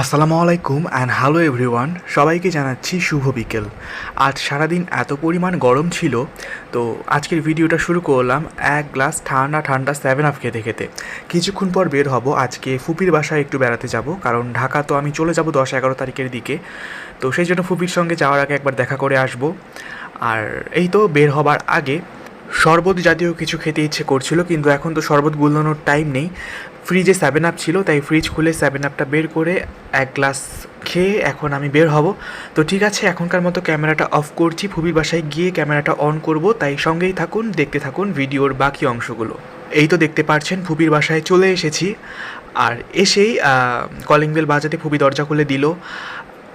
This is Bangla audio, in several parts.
আসসালামু আলাইকুম অ্যান্ড হ্যালো এভরিওয়ান সবাইকে জানাচ্ছি শুভ বিকেল। আজ সারাদিন এত পরিমাণ গরম ছিল, তো আজকের ভিডিওটা শুরু করলাম এক গ্লাস ঠান্ডা ঠান্ডা সেভেন আপ খেতে খেতে। কিছুক্ষণ পর বের হব, আজকে ফুপির বাসায় একটু বেড়াতে যাব, কারণ ঢাকা তো আমি চলে যাব দশ এগারো তারিখের দিকে। তো সেই জন্য ফুপির সঙ্গে যাওয়ার আগে একবার দেখা করে আসব। আর এই তো বের হবার আগে শরবত জাতীয় কিছু খেতে ইচ্ছে করছিল, কিন্তু এখন তো শরবত গুলানোর টাইম নেই। ফ্রিজে সেভেন আপ ছিল, তাই ফ্রিজ খুলে সেভেন আপটা বের করে এক গ্লাস খেয়ে এখন আমি বের হব। তো ঠিক আছে, এখনকার মতো ক্যামেরাটা অফ করছি, ফুবির বাসায় গিয়ে ক্যামেরাটা অন করব, তাই সঙ্গেই থাকুন, দেখতে থাকুন ভিডিওর বাকি অংশগুলো। এই তো দেখতে পাচ্ছেন ফুবির বাসায় চলে এসেছি। আর এসেই কলিং বেল বাজাতে ফুবি দরজা খুলে দিল।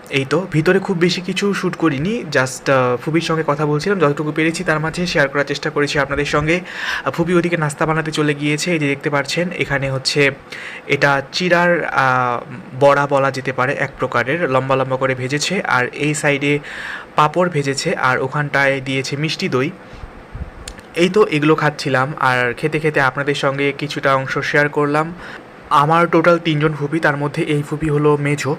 এই তো, ভিতরে খুব বেশি কিছু শ্যুট করিনি জাস্ট ফুবির সঙ্গে কথা বলছিলাম, যতটুকু পেরেছি তার মাঝে শেয়ার করার চেষ্টা করেছি আপনাদের সঙ্গে। ফুবি ওদিকে নাস্তা বানাতে চলে গিয়েছে, এই যে দেখতে পাচ্ছেন, এখানে হচ্ছে এটা চিরার বড়া বলা যেতে পারে, এক প্রকারের, লম্বা লম্বা করে ভেজেছে, আর এই সাইডে পাঁপড় ভেজেছে, আর ওখানটায় দিয়েছে মিষ্টি দই। এই তো এগুলো খাচ্ছিলাম, আর খেতে খেতে আপনাদের সঙ্গে কিছুটা অংশ শেয়ার করলাম। আমার টোটাল তিনজন ফুপি, তার মধ্যে এই ফুপি হলো মেঝো।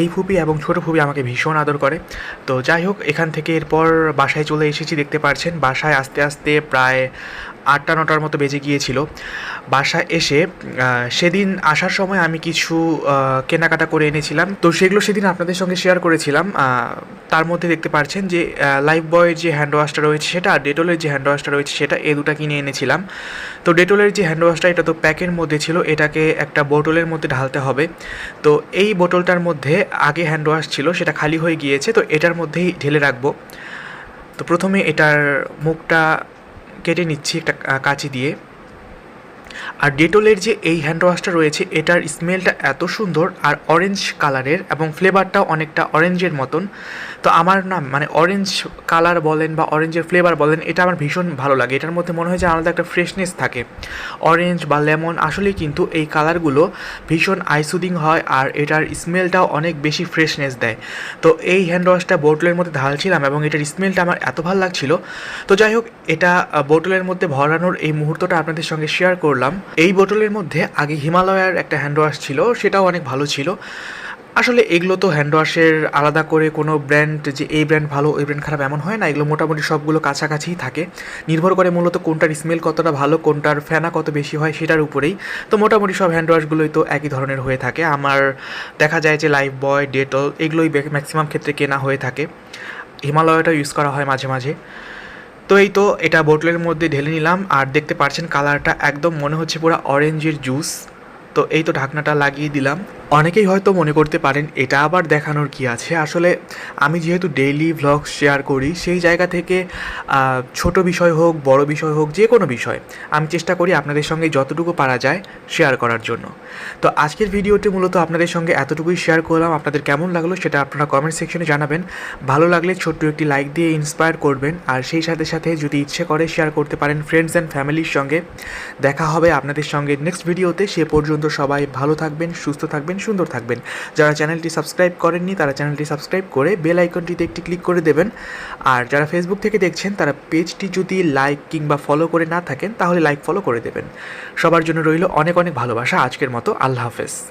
এই ফুপি এবং ছোট ফুপি আমাকে ভীষণ আদর করে। তো যাই হোক, এখান থেকে এরপর বাসায় চলে এসেছি, দেখতে পারছেন। বাসায় আস্তে আস্তে প্রায় আটটা, নটার মতো বেজে গিয়েছিল। বাসায় এসে সেদিন আসার সময় আমি কিছু কেনাকাটা করে এনেছিলাম। তো সেগুলো সেদিন আপনাদের সঙ্গে শেয়ার করেছিলাম। তার মধ্যে দেখতে পাচ্ছেন যে লাইফ বয়ের যে হ্যান্ড ওয়াশটা রয়েছে সেটা আর ডেটলের যে হ্যান্ড ওয়াশটা রয়েছে সেটা এ দুটা কিনে এনেছিলাম। তো ডেটলের যে হ্যান্ড ওয়াশটা এটা তো প্যাকের মধ্যে ছিল, এটাকে একটা বোটলের মধ্যে ঢালতে হবে। তো এই বোটলটার মধ্যে আগে হ্যান্ড ওয়াশ ছিল, সেটা খালি হয়ে গিয়েছে, তো এটার মধ্যেই ঢেলে রাখব। তো প্রথমে এটার মুখটা কেটে নিচ্ছি একটা কাঁচি দিয়ে। আর ডেটলের যে এই হ্যান্ড ওয়াশটা রয়েছে, এটার স্মেলটা এত সুন্দর আর অরেঞ্জ কালারের এবং ফ্লেভারটাও অনেকটা অরেঞ্জের মতন। তো আমার না মানে অরেঞ্জ কালার বলেন বা অরেঞ্জের ফ্লেভার বলেন, এটা আমার ভীষণ ভালো লাগে। এটার মধ্যে মনে হয় যে আলাদা একটা ফ্রেশনেস থাকে। অরেঞ্জ বা লেমন আসলে কিন্তু এই কালারগুলো ভীষণ আইসুদিং হয় আর এটার স্মেলটাও অনেক বেশি ফ্রেশনেস দেয়। তো এই হ্যান্ড ওয়াশটা বোটলের মধ্যে ঢালছিলাম এবং এটার স্মেলটা আমার এত ভালো লাগছিল। তো যাই হোক, এটা বোটলের মধ্যে ভরানোর এই মুহূর্তটা আপনাদের সঙ্গে শেয়ার করলাম। এই বোটলের মধ্যে আগে হিমালয়ার একটা হ্যান্ড ওয়াশ ছিল, সেটাও অনেক ভালো ছিল। আসলে এগুলো তো হ্যান্ড ওয়াশের আলাদা করে কোনো ব্র্যান্ড যে এই ব্র্যান্ড ভালো, ওই ব্র্যান্ড খারাপ এমন হয় না। এগুলো মোটামুটি সবগুলো কাছাকাছিই থাকে। নির্ভর করে মূলত কোনটার স্মেল কতটা ভালো, কোনটার ফেনা কত বেশি হয় সেটার উপরেই। তো মোটামুটি সব হ্যান্ড ওয়াশগুলোই তো একই ধরনের হয়ে থাকে। আমার দেখা যায় যে লাইফ বয় ডেটল এগুলোই ম্যাক্সিমাম ক্ষেত্রে কেনা হয়ে থাকে। হিমালয়টা ইউজ করা হয় মাঝে মাঝে। তো এই তো এটা বোটলের মধ্যে ঢেলে নিলাম। আর দেখতে পাচ্ছেন কালারটা একদম মনে হচ্ছে পুরো অরেঞ্জের জুস তো এই তো ঢাকনাটা লাগিয়ে দিলাম। অনেকেই হয়তো মনে করতে পারেন, এটা আবার দেখানোর কি আছে? আসলে আমি যেহেতু ডেইলি ভ্লগ শেয়ার করি, সেই জায়গা থেকে ছোট বিষয় হোক, বড় বিষয় হোক, যে কোনো বিষয়, আমি চেষ্টা করি আপনাদের সঙ্গে যতটুকু পারা যায় শেয়ার করার জন্য। তো আজকের ভিডিওটি মূলত আপনাদের সঙ্গে এতটুকুই শেয়ার করলাম। আপনাদের কেমন লাগল সেটা আপনারা কমেন্ট সেকশনে জানাবেন। ভালো লাগলে ছোট্ট একটি লাইক দিয়ে ইন্সপায়ার করবেন। আর সেই সাথে সাথে যদি ইচ্ছে করে শেয়ার করতে পারেন ফ্রেন্ডস অ্যান্ড ফ্যামিলির সঙ্গে। দেখা হবে আপনাদের সঙ্গে নেক্সট ভিডিওতে সে পর্যন্ত সবাই ভালো থাকবেন, সুস্থ থাকবেন। সুন্দর থাকবেন। যারা চ্যানেলটি সাবস্ক্রাইব করেননি, তারা চ্যানেলটি সাবস্ক্রাইব করে বেল আইকনটিতে একটি ক্লিক করে দেবেন। আর যারা ফেসবুক থেকে দেখছেন, তারা পেজটি যদি লাইক কিংবা ফলো করে না থাকেন, তাহলে লাইক ফলো করে দেবেন। সবার জন্য রইল অনেক অনেক ভালোবাসা। আজকের মতো আল্লাহ হাফেজ।